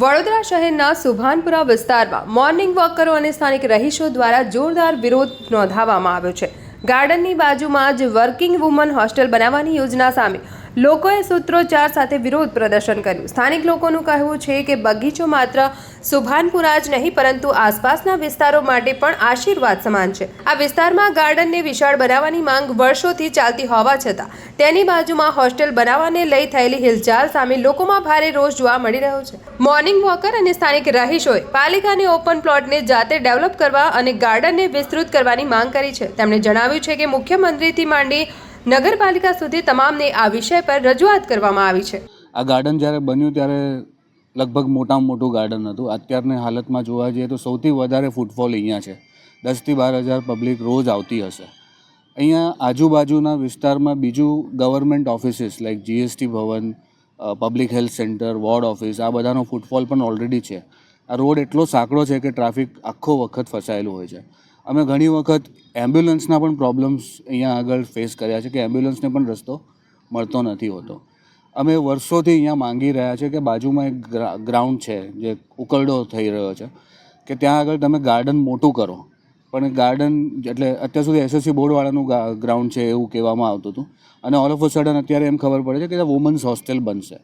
વડોદરા શહેરના સુભાનપુરા વિસ્તારમાં મોર્નિંગ વોકરો અને સ્થાનિક રહીશો દ્વારા જોરદાર વિરોધ નોંધાવવામાં આવ્યો છે. ગાર્ડનની બાજુમાં જ વર્કિંગ વુમન હોસ્ટેલ બનાવવાની યોજના સામે લોકોએ સૂત્રોચ્ચાર સાથે વિરોધ પ્રદર્શન કર્યું. સ્થાનિક લોકોનું કહેવું છે કે બગીચો માત્ર સુભાનપુરા જ નહીં, પરંતુ આસપાસના વિસ્તારો માટે પણ આશીર્વાદ સમાન છે. આ વિસ્તારમાં ગાર્ડનને વિશાળ બનાવવાની માંગ વર્ષોથી ચાલતી હોવા છતાં, તેની બાજુમાં હોસ્ટેલ બનાવવાને લઈ થયેલી હિલચાલ સામે લોકોમાં ભારે રોષ જોવા મળી રહ્યો છે. મોર્નિંગ વોકર અને સ્થાનિક રહીશોએ પાલિકાની ઓપન પ્લોટને જાતે ડેવલપ કરવા અને ગાર્ડનને વિસ્તૃત કરવાની માંગ કરી છે. તેમણે જણાવ્યું છે કે મુખ્યમંત્રીથી માંડી નગરપાલિકા સુધી તમામને આ વિષય પર રજૂઆત કરવામાં આવી છે. આ ગાર્ડન જ્યારે બન્યું ત્યારે લગભગ મોટામાં મોટું ગાર્ડન હતું. અત્યારની હાલતમાં જોવા જઈએ તો સૌથી વધારે ફૂટફોલ અહીંયા છે. દસથી બાર હજાર પબ્લિક રોજ આવતી હશે. અહીંયા આજુબાજુના વિસ્તારમાં બીજું government offices like GST Bhavan public health centre ward office આ બધાનો ફૂટફોલ પણ ઓલરેડી છે. આ રોડ એટલો સાંકડો છે કે ટ્રાફિક આખો વખત ફસાયેલું હોય છે. અમે ઘણી વખત એમ્બ્યુલન્સના પણ પ્રોબ્લેમ્સ અહીંયા આગળ ફેસ કર્યા છે કે એમ્બ્યુલન્સને પણ રસ્તો મળતો નથી હોતો. અમે વર્ષોથી અહીંયા માંગી રહ્યા છે કે બાજુમાં એક ગ્રા- ગ્રાઉન્ડ છે, જે ઉકરડો થઈ રહ્યો છે, કે ત્યાં આગળ તમે ગાર્ડન મોટું કરો. પણ ગાર્ડન એટલે અત્યાર સુધી એસએસસી બોર્ડવાળાનું ગ્રાઉન્ડ છે એવું કહેવામાં આવતું હતું. અને ઓલ ઓફ અ સડન અત્યારે એમ ખબર પડે છે કે ત્યાં વુમન્સ હોસ્ટેલ બનશે.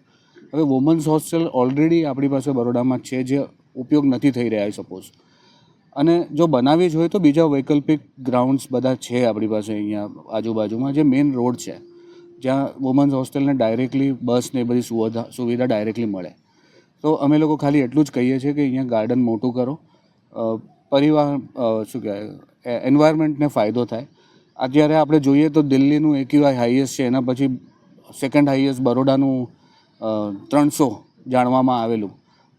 હવે વુમન્સ હોસ્ટેલ ઓલરેડી આપણી પાસે બરોડામાં છે, જે ઉપયોગ નથી થઈ રહ્યા સપોઝ અને જો બનાવવી જ હોય તો બીજા વૈકલ્પિક ગ્રાઉન્ડ્સ બધા છે આપણી પાસે અહીંયા આજુબાજુમાં, જે મેઇન રોડ છે. જ્યાં વુમન્સ હોસ્ટેલને ડાયરેક્ટલી બસ ને બધી સુવિધા સુવિધા ડાયરેક્ટલી મળે. તો અમે લોકો ખાલી એટલું જ કહીએ છીએ કે અહીંયા ગાર્ડન મોટું કરો. પરિવાર શું કહેવાય એન્વાયરમેન્ટને ફાયદો થાય. અત્યારે આપણે જોઈએ તો દિલ્હીનું એક્યુઆઈ હાઈએસ્ટ છે, એના પછી સેકન્ડ હાઈએસ્ટ બરોડાનું ત્રણસો જાણવામાં આવેલું.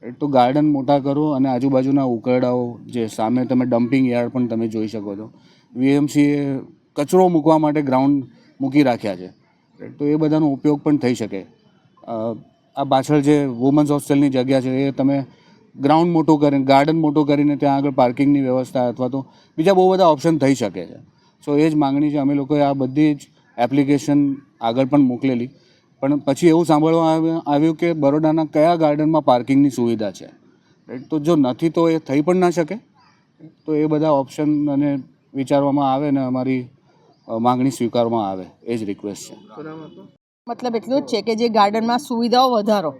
તો ગાર્ડન મોટા કરો અને આજુબાજુના ઉકરડાઓ જે સામે તમે ડમ્પિંગ યાર્ડ પણ તમે જોઈ શકો છો. વીએમસીએ કચરો મૂકવા માટે ગ્રાઉન્ડ મૂકી રાખ્યા છે. તો એ બધાનો ઉપયોગ પણ થઈ શકે. આ પાછળ જે વુમન્સ હોસ્ટેલની જગ્યા છે, એ તમે ગ્રાઉન્ડ મોટું કરીને ગાર્ડન મોટું કરીને ત્યાં આગળ પાર્કિંગની વ્યવસ્થા અથવા તો બીજા બહુ બધા ઓપ્શન થઈ શકે છે. સો એ જ માગણી છે. અમે લોકોએ આ બધી જ એપ્લિકેશન આગળ પણ મોકલેલી. પણ પછી એવું સાંભળવા આવ્યું કે બરોડાના કયા ગાર્ડનમાં પાર્કિંગની સુવિધા છે? તો જો નથી તો એ થઈ પણ ના શકે? તો એ બધા ઓપ્શન અને વિચારવામાં આવે ને અમારી માંગણી સ્વીકારવામાં આવે. એ જ રિક્વેસ્ટ છે. મતલબ એટલું જ છે કે જે ગાર્ડનમાં સુવિધાઓ વધારો.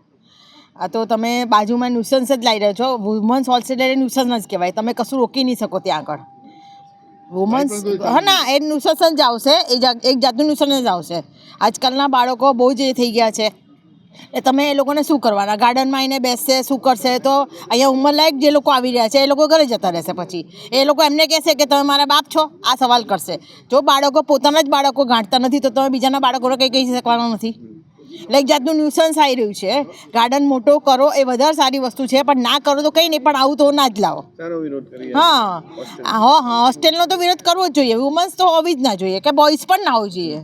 આ તો તમે બાજુમાં ન્યુસન્સ જ લાવી રહ્યો છો. વુમન્સ હોલસેલર ન્યુસન્સ જ કહેવાય. તમે કશું રોકી નહીં શકો ત્યાં આગળ. વુમન્સ હા ના એ ન્યુસન્સ જ આવશે. એ એક જાતનું ન્યુસન્સ જ આવશે. આજકાલના બાળકો બહુ જ એ થઈ ગયા છે. એ તમે એ લોકોને શું કરવાના? ગાર્ડનમાં આવીને બેસશે શું કરશે? તો અહીંયા ઉંમરલાયક જે લોકો આવી રહ્યા છે એ લોકો ઘરે જતા રહેશે પછી. એ લોકો એમને કહેશે કે તમે મારા બાપ છો આ સવાલ કરશે. જો બાળકો પોતાના જ બાળકો ગાંઠતા નથી તો તમે બીજાના બાળકોને કંઈ કહી શકવાના નથી? એક જાતનું ન્યુસન્સ આવી રહ્યું છે. ગાર્ડન મોટો કરો એ વધારે સારી વસ્તુ છે પણ ના કરો તો કંઈ નહીં પણ આવું તો ના જ લાવો. હા. હા હા હોસ્ટેલનો તો વિરોધ કરવો જ જોઈએ. વુમન્સ તો હોવી જ ના જોઈએ કે બોઇઝ પણ ના હોવી જોઈએ.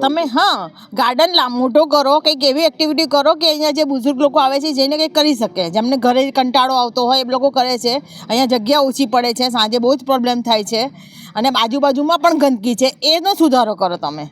તમે હા ગાર્ડન લા મોટો કરો કંઈક એવી એક્ટિવિટી કરો કે અહીંયા જે બુઝુર્ગ લોકો આવે છે જેને કંઈક કરી શકે. જેમને ઘરે કંટાળો આવતો હોય એ લોકો કરે છે. અહીંયા જગ્યા ઓછી પડે છે સાંજે બહુ જ પ્રોબ્લેમ થાય છે. અને આજુબાજુમાં પણ ગંદકી છે. એનો સુધારો કરો તમે.